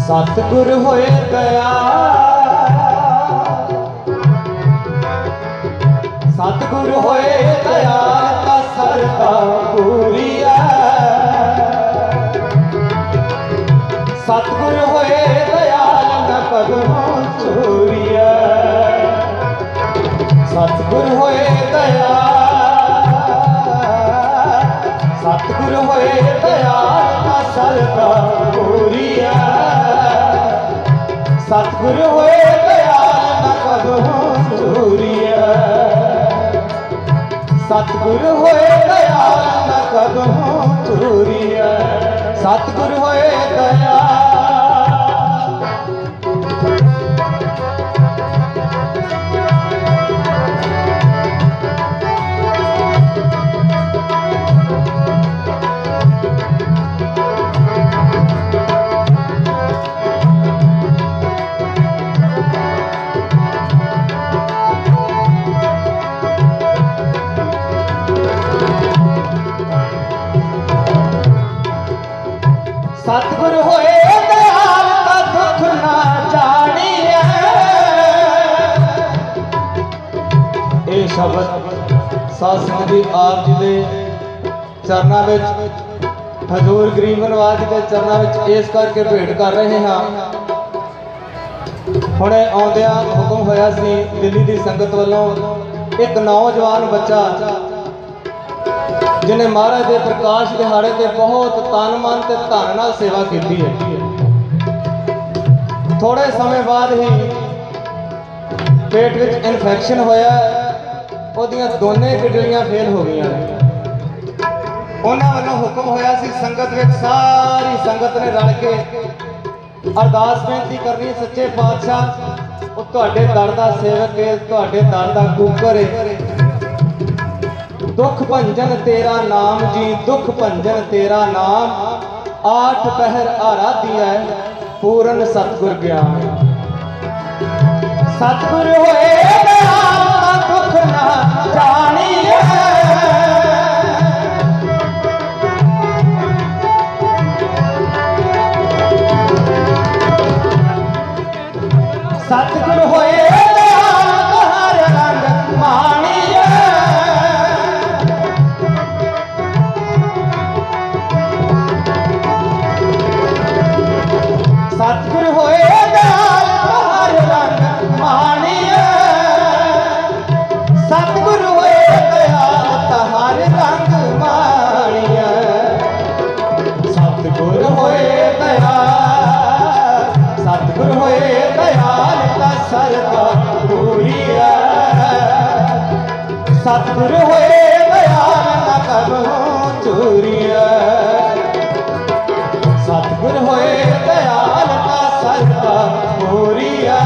ਸਤਿਗੁਰ ਹੋਏ ਗਿਆ ਸਤਿਗੁਰ ਹੋਏ ਦਇਆ ਤਾ ਸਰਦਾ ਪੂਰੀਆ ਸਤਿਗੁਰ ਹੋਏ ਦਇਆਲ ਨ ਪਦਮੋ ਚੂਰੀਆ ਸਤਿਗੁਰ ਹੋਏ ਦਇਆ ਸਤਿਗੁਰ ਹੋਏ ਦਇਆਲ ਤਾ ਸਰਦਾ ਪੂਰੀਆ ਸਤਿਗੁਰ ਹੋਏ ਸਤਿਗੁਰ ਹੋਏ ਦਇਆਲ ਨ ਕਬਹੂ ਚੂਰੀਆ ਸਤਿਗੁਰ ਹੋਏ ਦਇਆ ਸਾਧ ਸੰਗਤ ਜੀ, ਆਪ ਜੀ ਦੇ ਚਰਨਾਂ ਵਿੱਚ, ਹਜ਼ੂਰ ਗਰੀਬ ਨਵਾਜ ਦੇ ਚਰਨਾਂ ਵਿੱਚ ਇਸ ਕਰਕੇ ਭੇਟ ਕਰ ਰਹੇ ਹਾਂ। ਹੁਣੇ ਆਉਂਦਿਆਂ ਹੁਕਮ ਹੋਇਆ ਸੀ, ਦਿੱਲੀ ਦੀ ਸੰਗਤ ਵੱਲੋਂ ਇੱਕ ਨੌਜਵਾਨ ਬੱਚਾ, ਜਿਹਨੇ ਮਹਾਰਾਜ ਦੇ ਪ੍ਰਕਾਸ਼ ਦਿਹਾੜੇ ਤੇ ਬਹੁਤ ਤਨ ਮਨ ਤੇ ਧਨ ਨਾਲ ਸੇਵਾ ਕੀਤੀ ਹੈ। ਥੋੜੇ ਸਮੇਂ ਬਾਅਦ ਹੀ ਪੇਟ ਵਿੱਚ ਇਨਫੈਕਸ਼ਨ ਹੋਇਆ। ਉਹਦੀਆਂ ਦੋਨੇ ਕਿਡਨੀਆਂ ਫੇਲ ਹੋ ਗਈਆਂ ਨੇ। ਉਹਨਾਂ ਵੱਲੋਂ ਹੁਕਮ ਹੋਇਆ ਸੀ, ਸੰਗਤ ਵਿੱਚ ਸਾਰੀ ਸੰਗਤ ਨੇ ਰਲ ਕੇ ਅਰਦਾਸ ਬੇਨਤੀ ਕਰਨੀ ਸੱਚੇ ਪਾਤਸ਼ਾਹ, ਉਹ ਤੁਹਾਡੇ ਦਰ ਦਾ ਸੇਵਕ ਹੈ ਤੁਹਾਡੇ ਦਰ ਦਾ ਕੂਕਰ ਹੈ ਦੁੱਖ ਭੰਜਨ ਤੇਰਾ ਨਾਮ ਜੀ, ਦੁੱਖ ਭੰਜਨ ਤੇਰਾ ਨਾਮ, ਆਠ ਪਹਿਰ ਆਰਾਧਿਆ ਪੂਰਨ ਸਤਗੁਰ ਗਿਆਨ। ਸਤਗੁਰ ਹੋਏ ਸਤਿਗੁਰ ਹੋਏ ਸਤਿਗੁਰ ਹੋਏ ਦਇਆਲ ਨਾ ਕਰੋ ਚੂਰੀਆ ਸਤਿਗੁਰ ਹੋਏ ਦਇਆਲ ਤਾ ਸਰਦਾ ਪੂਰੀਆ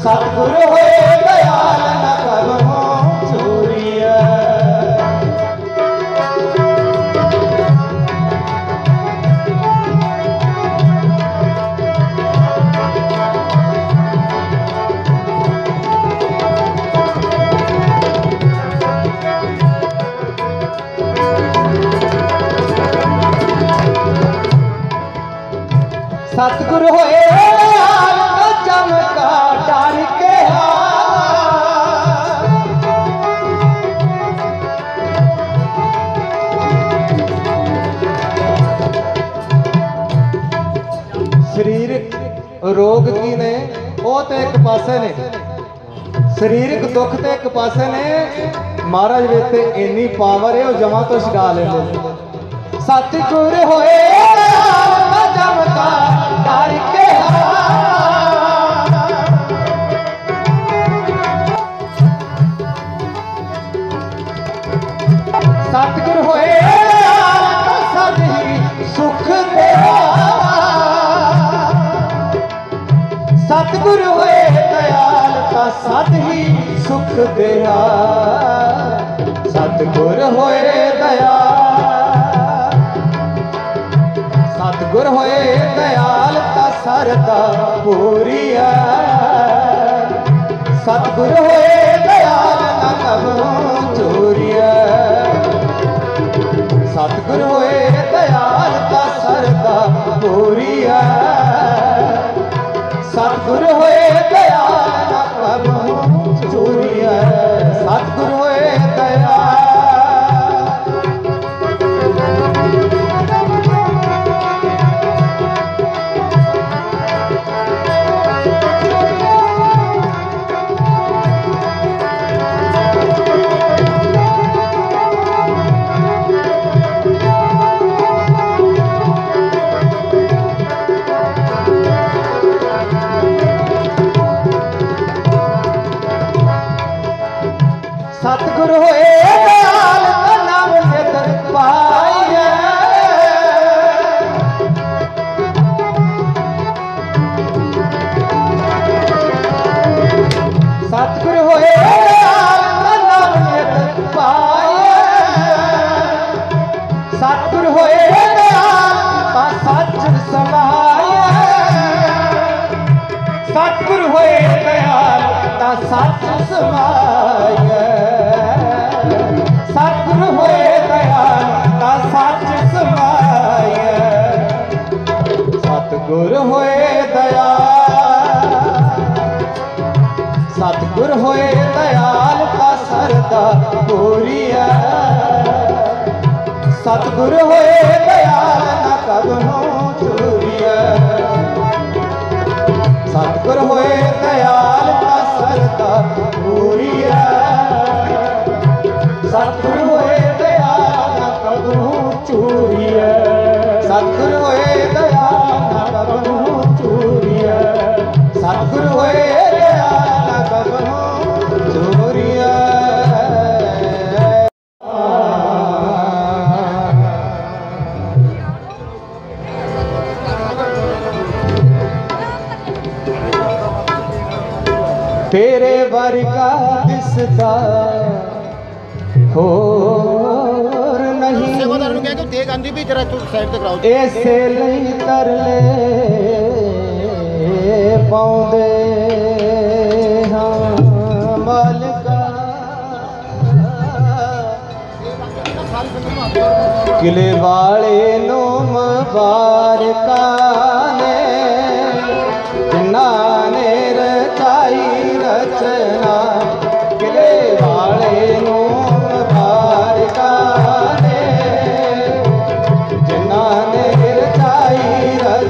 ਸਤਿਗੁਰ ਹੋਏ ਰੋਗ ਕੀ ਨੇ? ਉਹ ਤੇ ਇੱਕ ਪਾਸੇ ਨੇ। ਸਰੀਰਕ ਦੁੱਖ ਤੇ ਇੱਕ ਪਾਸੇ ਨੇ। ਮਹਾਰਾਜ ਵਿੱਚ ਤੇ ਇੰਨੀ ਪਾਵਰ ਹੈ, ਉਹ ਜਮਾਂ ਤੋਂ ਛਡਾ ਲੈਂਦੇ ਨੇ। ਸਤਿਗੁਰ ਹੋਏ ਆਲ ਡਰ ਕੇ ਸਤਿਗੁਰ ਹੋਏ ਸੁਧਿਆ ਸਤਗੁਰ ਹੋਏ ਦਇਆ। ਸਤਗੁਰ ਹੋਏ ਦਇਆਲਤਾ ਸਰਦਾ ਪੂਰੀਆ ਸਤਗੁਰ ਹੋਏ ਸਤਗੁਰ ਹੋਏ ਦਇਆ ਸਤਗੁਰ ਹੋਏ ਦਇਆਲ ਕਾ ਸਰਦਾ ਗੋਰੀਆ ਸਤਗੁਰ ਹੋਏ ਦਇਆਲ ਨਾ ਕਬਨੋ ਹੋਈ ਹੈ ਸਤਿਗੁਰ ਹੋਏ ਦਇਆ। ਸਾਈਡ ਇਸੇ ਲਈ ਤਰਲੇ ਪਾਉਂਦੇ ਹਾਂ ਮਾਲਕਾ। ਕਿਲੇ ਵਾਲੇ ਨੂੰ ਮਾਰਕਾ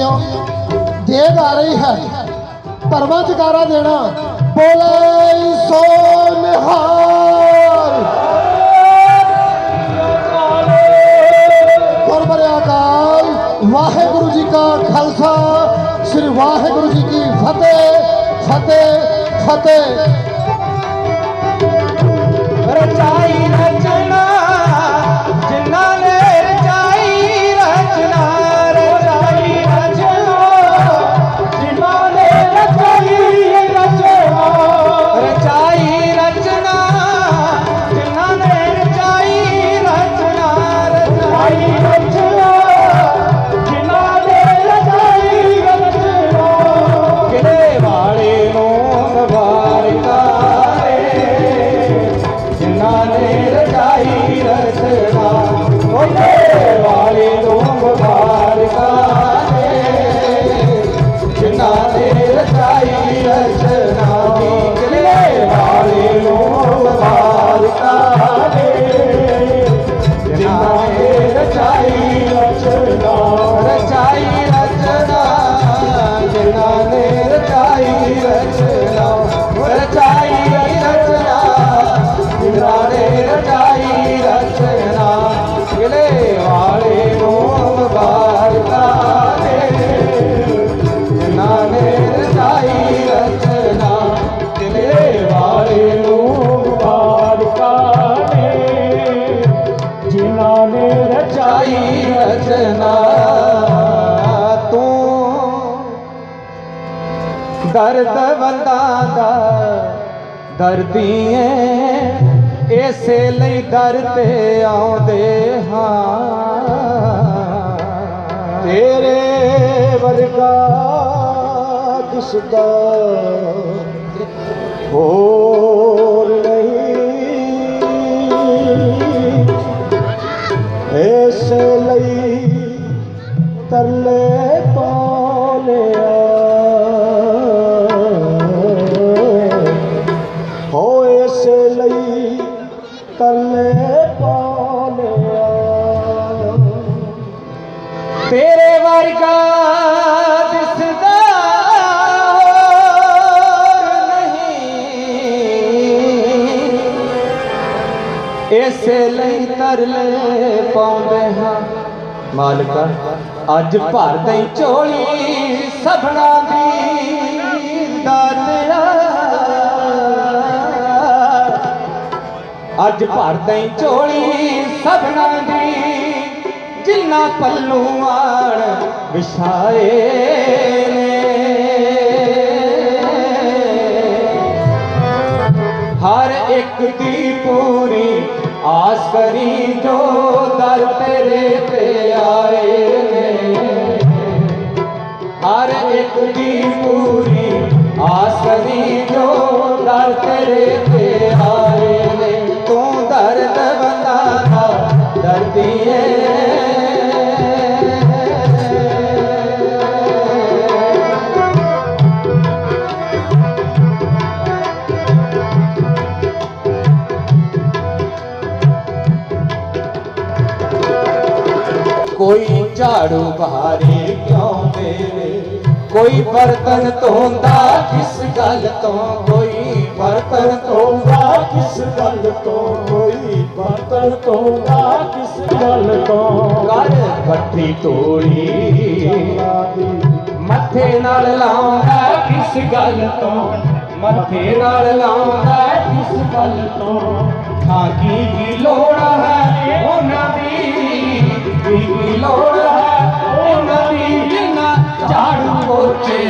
ਸਕਦੇ ਹੋ ਦੇਗ ਰਹੀ ਹੈ। ਪਰਵਾ ਜਕਾਰਾ ਦੇਣਾ, ਬੋਲੇ ਸੋ ਨਿਹਾਲ। ਗੁਰਬਰਿਆ ਕਾਲ ਵਾਹਿਗੁਰੂ ਜੀ ਕਾ ਖਾਲਸਾ, ਸ੍ਰੀ ਵਾਹਿਗੁਰੂ ਜੀ ਕੀ ਫਤਿਹ ਫਤਿਹ ਫਤਿਹ। ਰਚਾਈ ਰਚਨਾ, ਤੂੰ ਦਰਦ ਬੰਦਾਂ ਦਾ ਦਰਦੀ ਏ, ਇਸੇ ਲਈ ਦਰ ਤੇ ਆਉਂਦੇ ਹਾਂ। ਤੇਰੇ ਵਰਗਾ ਦਿਸਦਾ ਦਾ ਹੋ ਇਸੇ ਲਈ ਤਰਲੇ ਪਾਉਂਦੇ ਹਾਂ। ਮਾਲਕਾ, ਅੱਜ ਭਰ ਦਈ ਝੋਲੀ ਸਭਨਾ ਦੀ ਦਾਤਿਆ ਅੱਜ ਭਰ ਦਈ ਝੋਲੀ ਸਭਨਾ ਦੀ, ਜਿੰਨਾ ਪੱਲੂ ਆਣ ਵਿਛਾਏ ਨੇ। ਦੀ ਪੂਰੀ ਆਸ ਕਰੀ ਜੋ ਦਰ ਤੇਰੇ ਤੇ ਆਏ ਨੇ ਹਰ ਇੱਕ ਦੀ ਪੂਰੀ ਆਸ ਕਰੀ ਜੋ ਦਰ ਤੇਰੇ ਤੇ ਆਏ ਨੇ ਤੂੰ ਦਰਦ ਬੰਦਾ ਦਾ ਦਰਦੀ ਕੋਈ ਝਾੜੂ ਬਹਾਰੇ ਕਿਉਂ ਦੇਵੇ ਕੋਈ ਬਰਤਨ ਧੋਂਦਾ ਕਿਸ ਗੱਲ ਤੋਂ ਕੋਈ ਬਰਤਨ ਧੋਂਦਾ ਕਿਸ ਗੱਲ ਤੋਂ ਕੋਈ ਬਰਤਨ ਧੋਂਦਾ ਕਿਸ ਗੱਲ ਤੋਂ ਕਰ ਪੱਠੀ ਤੋੜੀ ਮੱਥੇ ਨਾਲ ਲਾਉਂਦਾ ਕਿਸ ਗੱਲ ਤੋਂ ਮੱਥੇ ਨਾਲ ਲਾਉਂਦਾ ਕਿਸ ਗੱਲ ਤੋਂ ਹਾਂ ਕੀ ਕੀ ਲੋੜ ਹੈ ਉਹਨਾਂ ਦੀ ਕੀ ਲੋੜ ਹੈ, ਉਹਨਾਂ ਦੀ ਜਿੰਨਾ ਝਾੜੂ ਪੋਚੇ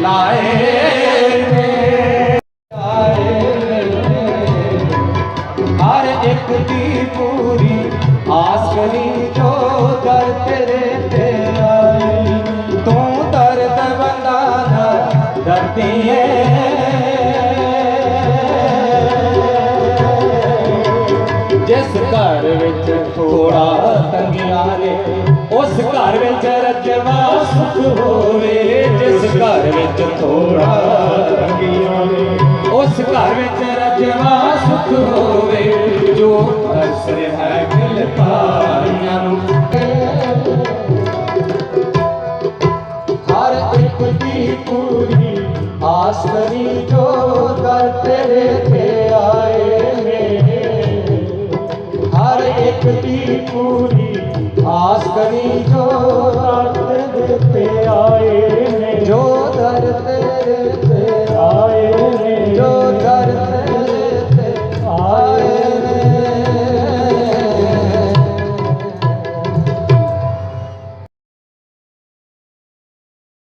ਲਾਏ ਨੇ। ਹਰ ਇੱਕ ਦੀ ਪੂਰੀ ਆਸ ਕਰੀ ਜਿਸ ਘਰ ਵਿੱਚ ਥੋੜਾ ਤੰਗੀਆਂ ਨੇ, ਉਸ ਘਰ ਵਿੱਚ ਰੱਜਵਾ ਸੁਖ ਹੋਵੇ, ਜਿਸ ਘਰ ਵਿੱਚ ਥੋੜਾ ਤੰਗੀਆਂ ਨੇ, ਉਸ ਘਰ ਵਿੱਚ ਰੱਜਵਾ ਸੁਖ ਹੋਵੇ, ਜੋ ਅਸਰ ਹੈ ਦਿਲ ਪਾਰੀਆਂ ਨੂੰ। ਹਰ ਇੱਕ ਦੀ ਪੂਰੀ ਆਸ ਕਰੀ ਜੋ ਦੀ ਪੂਰੀ ਆਸ ਕਰੀ ਜੋ ਤਨ ਦਿੱਤੇ ਆਏ ਨੇ। ਜੋ